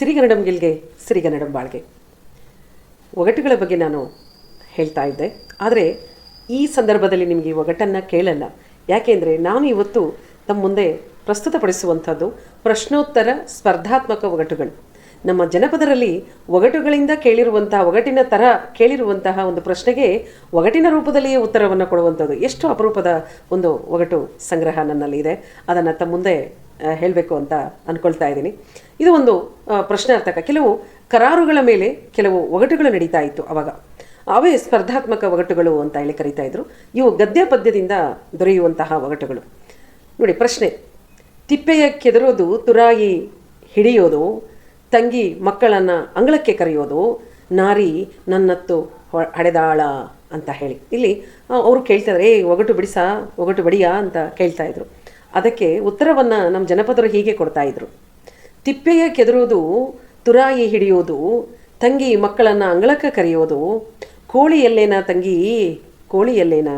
ಸಿರಿಗನ್ನಡಂ ಗಿಲ್ಗೆ ಸಿರಿಗನ್ನಡಂ ಬಾಳ್ಗೆ. ಒಗಟುಗಳ ಬಗ್ಗೆ ನಾನು ಹೇಳ್ತಾ ಇದ್ದೆ. ಆದರೆ ಈ ಸಂದರ್ಭದಲ್ಲಿ ನಿಮಗೆ ಒಗಟನ್ನು ಕೇಳಲ್ಲ. ಯಾಕೆಂದರೆ ನಾನು ಇವತ್ತು ತಮ್ಮ ಮುಂದೆ ಪ್ರಸ್ತುತಪಡಿಸುವಂಥದ್ದು ಪ್ರಶ್ನೋತ್ತರ ಸ್ಪರ್ಧಾತ್ಮಕ ಒಗಟುಗಳು. ನಮ್ಮ ಜನಪದರಲ್ಲಿ ಒಗಟುಗಳಿಂದ ಕೇಳಿರುವಂತಹ, ಒಗಟಿನ ಥರ ಕೇಳಿರುವಂತಹ ಒಂದು ಪ್ರಶ್ನೆಗೆ ಒಗಟಿನ ರೂಪದಲ್ಲಿಯೇ ಉತ್ತರವನ್ನು ಕೊಡುವಂಥದ್ದು. ಎಷ್ಟು ಅಪರೂಪದ ಒಂದು ಒಗಟು ಸಂಗ್ರಹ ನನ್ನಲ್ಲಿ ಇದೆ. ಅದನ್ನು ತಮ್ಮ ಮುಂದೆ ಹೇಳಬೇಕು ಅಂತ ಅಂದ್ಕೊಳ್ತಾ ಇದ್ದೀನಿ. ಇದು ಒಂದು ಪ್ರಶ್ನಾರ್ಥಕ. ಕೆಲವು ಕರಾರುಗಳ ಮೇಲೆ ಕೆಲವು ಒಗಟುಗಳು ನಡೀತಾ ಇತ್ತು ಅವಾಗ. ಅವೇ ಸ್ಪರ್ಧಾತ್ಮಕ ಒಗಟುಗಳು ಅಂತ ಹೇಳಿ ಕರೀತಾ ಇದ್ರು. ಇವು ಗದ್ಯ ಪದ್ಯದಿಂದ ದೊರೆಯುವಂತಹ ಒಗಟುಗಳು. ನೋಡಿ, ಪ್ರಶ್ನೆ. ತಿಪ್ಪೆಯ ಕೆದರೋದು ತುರಾಯಿ ಹಿಡಿಯೋದು ತಂಗಿ ಮಕ್ಕಳನ್ನು ಅಂಗಳಕ್ಕೆ ಕರೆಯೋದು, ನಾರಿ ನನ್ನತ್ತು ಹಡೆದಾಳ ಅಂತ ಹೇಳಿ. ಇಲ್ಲಿ ಅವರು ಕೇಳ್ತಾರೆ ಏ ಒಗಟು ಬಿಡಿಸಾ, ಒಗಟು ಬಡಿಯಾ ಅಂತ ಕೇಳ್ತಾ ಇದ್ರು. ಅದಕ್ಕೆ ಉತ್ತರವನ್ನು ನಮ್ಮ ಜನಪದರು ಹೀಗೆ ಕೊಡ್ತಾ ಇದ್ರು. ತಿಪ್ಪೆಯ ಕೆದರೋದು ತುರಾಯಿ ಹಿಡಿಯೋದು, ತಂಗಿ ಮಕ್ಕಳನ್ನು ಅಂಗಳಕ್ಕೆ ಕರೆಯೋದು ಕೋಳಿ ಎಲ್ಲೇನ ತಂಗಿ ಕೋಳಿ ಎಲ್ಲೇನ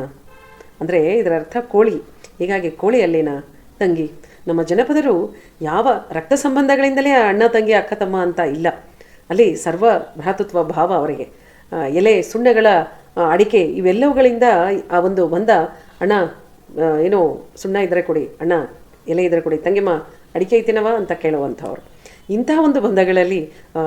ಅಂದರೆ ಇದರ ಅರ್ಥ ಕೋಳಿ. ಹೀಗಾಗಿ ಕೋಳಿ ಅಲ್ಲೇನ ತಂಗಿ? ನಮ್ಮ ಜನಪದರು ಯಾವ ರಕ್ತ ಸಂಬಂಧಗಳಿಂದಲೇ ಅಣ್ಣ, ತಂಗಿ, ಅಕ್ಕ, ತಮ್ಮ ಅಂತ ಇಲ್ಲ. ಅಲ್ಲಿ ಸರ್ವ ಭ್ರಾತೃತ್ವ ಭಾವ ಅವರಿಗೆ. ಎಲೆ, ಸುಣ್ಣಗಳ ಅಡಿಕೆ ಇವೆಲ್ಲವುಗಳಿಂದ ಆ ಒಂದು ಬಂದ ಅಣ್ಣ ಏನೋ ಸುಣ್ಣ ಇದ್ದರೆ ಕೊಡಿ, ಅಣ್ಣ ಎಲೆ ಇದ್ದರೆ ಕೊಡಿ, ತಂಗಿಮ್ಮ ಅಡಿಕೆ ಐತಿನವ ಅಂತ ಕೇಳುವಂಥವ್ರು. ಇಂತಹ ಒಂದು ಬಂಧಗಳಲ್ಲಿ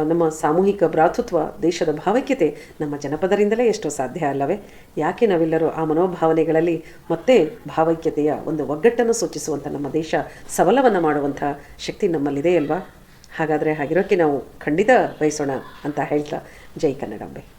ನಮ್ಮ ಸಾಮೂಹಿಕ ಭ್ರಾತೃತ್ವ ದೇಶದ ಭಾವೈಕ್ಯತೆ ನಮ್ಮ ಜನಪದರಿಂದಲೇ ಎಷ್ಟೋ ಸಾಧ್ಯ ಅಲ್ಲವೇ? ಯಾಕೆ ನಾವೆಲ್ಲರೂ ಆ ಮನೋಭಾವನೆಗಳಲ್ಲಿ ಮತ್ತೆ ಭಾವೈಕ್ಯತೆಯ ಒಂದು ಒಗ್ಗಟ್ಟನ್ನು ಸೂಚಿಸುವಂಥ ನಮ್ಮ ದೇಶ ಸಬಲವನ್ನು ಮಾಡುವಂಥ ಶಕ್ತಿ ನಮ್ಮಲ್ಲಿದೆ ಅಲ್ವಾ? ಹಾಗಾದರೆ ಹಾಗಿರೋಕ್ಕೆ ನಾವು ಖಂಡಿತ ಬಯಸೋಣ ಅಂತ ಹೇಳ್ತಾ ಜೈ ಕನ್ನಡಾಂಬೆ.